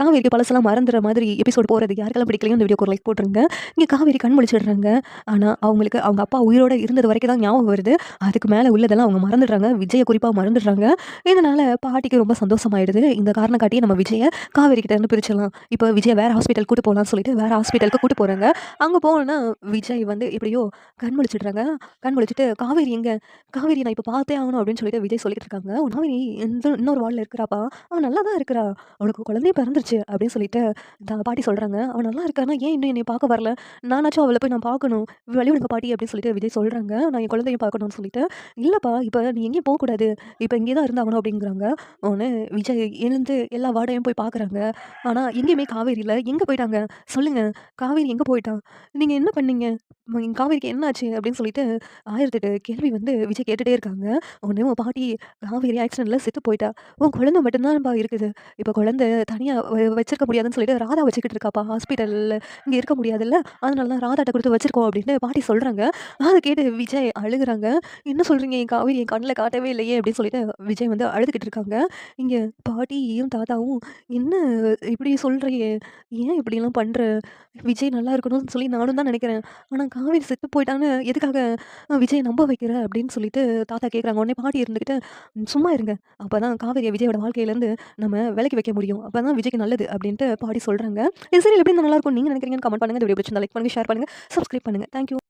காவேரிக்கு பழசெல்லாம் மறந்துற மாதிரி எபிசோட் போகிறது யாருக்கெல்லாம் பிடிக்கலையும் இந்த வீடியோக்கு ஒரு லைக் போட்டுருங்க. இங்கே காவேரி கண் முடிச்சிடுறாங்க ஆனால் அவங்களுக்கு அவங்க அப்பா உயிரோட இருந்தது வரைக்கும் தான் ஞாபகம் வருது. அதுக்கு மேலே உள்ளதெல்லாம் அவங்க மறந்துடுறாங்க. விஜயை குறிப்பாக மறந்துடுறாங்க. இதனால் பாட்டிக்கு ரொம்ப சந்தோஷமாயிடுது. இந்த காரணம் காட்டியே நம்ம விஜயை காவேரி கிட்ட இருந்து பிரிச்சிடலாம். இப்போ விஜய் வேறு ஹாஸ்பிட்டல் கூட்டு போகலாம்னு சொல்லிட்டு வேறு ஹாஸ்பிட்டலுக்கு கூட்டு போகிறாங்க அங்கே போனோன்னா விஜய் வந்து எப்படியோ கண் முழிச்சிடுறாங்க. கண் முழிச்சிட்டு காவேரி எங்கே? காவேரி நான் இப்போ பார்த்தே ஆகணும் அப்படின்னு சொல்லிட்டு விஜய் சொல்லிட்டு இருக்காங்க. காவேரி இந்த இன்னொரு வார்டில் இருக்கிறாப்பா? அவன் நல்லா தான் இருக்கிறா. அவளுக்கு குழந்தைய பிறந்துருச்சு. அப்படின்னு சொல்லிட்டு பாட்டி சொல்கிறாங்க அவன் நல்லா இருக்கானா? ஏன் இன்னும் என்னை பார்க்க வரல? நானாச்சும் அவளை போய் நான் பார்க்கணும். வெளிவிடுங்க பாட்டி அப்படின்னு சொல்லிட்டு விஜய் சொல்கிறாங்க நான் என் குழந்தைய பார்க்கணும்னு சொல்லிட்டு. இல்லைப்பா இப்போ நீ எங்கேயும் போகக்கூடாது இப்போ இங்கே தான் இருந்தாகணும் அப்படிங்கிறாங்க. அவனு விஜய் எழுந்து எல்லா வார்டையும் போய் பார்க்குறாங்க. ஆனால் எங்கேயுமே காவேரியில் எங்கே போயிட்டாங்க? சொல்லுங்கள் காவேரி எங்கே போயிட்டான் நீங்கள் என்ன பண்ணீங்க? காவேரிக்கு காவேரிக்கு என்னாச்சு அப்படின்னு சொல்லிட்டு ஆயிரத்தெட்டு கேள்வி வந்து விஜய் கேட்டுகிட்டே இருக்காங்க. உடனே உன் பாட்டி காவேரி ஆக்சிடெண்ட்டில் செத்து போயிட்டா. உன் குழந்தை மட்டும்தான்ப்பா இருக்குது. இப்போ குழந்தை தனியாக வச்சிருக்க முடியாதுன்னு சொல்லிட்டு ராதா வச்சுக்கிட்டு இருக்காப்பா ஹாஸ்பிட்டலில் இங்கே இருக்க முடியாதுல்ல. அதனால தான் ராதாட்ட கொடுத்து வச்சிருக்கோம் அப்படின்னு பாட்டி சொல்கிறாங்க அதை கேட்டு விஜய் அழுகுறாங்க. என்ன சொல்கிறீங்க என் காவேரி என் கண்ணில் காட்டவே இல்லையே அப்படின்னு சொல்லிட்டு விஜய் வந்து அழுதுகிட்டு இருக்காங்க. இங்கே பாட்டியும் தாத்தாவும் என்ன இப்படி சொல்கிறியே ஏன் இப்படிலாம் பண்ணுற விஜய் நல்லா இருக்கணும்னு சொல்லி நானும் தான் நினைக்கிறேன். ஆனால் காவேரி செத்து போயிட்டான்னு எதுக்காக விஜய் விஜயை நம்ப வைக்கிற? அப்படின்னு சொல்லிட்டு தாத்தா கேட்குறாங்க உடனே பாட்டி இருந்துக்கிட்டு சும்மா இருங்க. அப்போ தான் காவேரியை விஜயோட வாழ்க்கையிலேருந்து நம்ம விலைக்கு வைக்க முடியும். அப்போ தான் விஜய்க்கு நல்லது அப்படின்ட்டு பாடி சொல்கிறாங்க இது சரி எப்படி நல்லா இருக்கும் நீங்கள் நினைக்கிறீங்கன்னு கமெண்ட் பண்ணுங்கள் இந்த வீடியோ பிடிச்சிருந்தா லைக் பண்ணுங்கள் ஷேர் பண்ணுங்கள் சப்ஸ்கிரைப் பண்ணுங்கள் தேங்க்யூ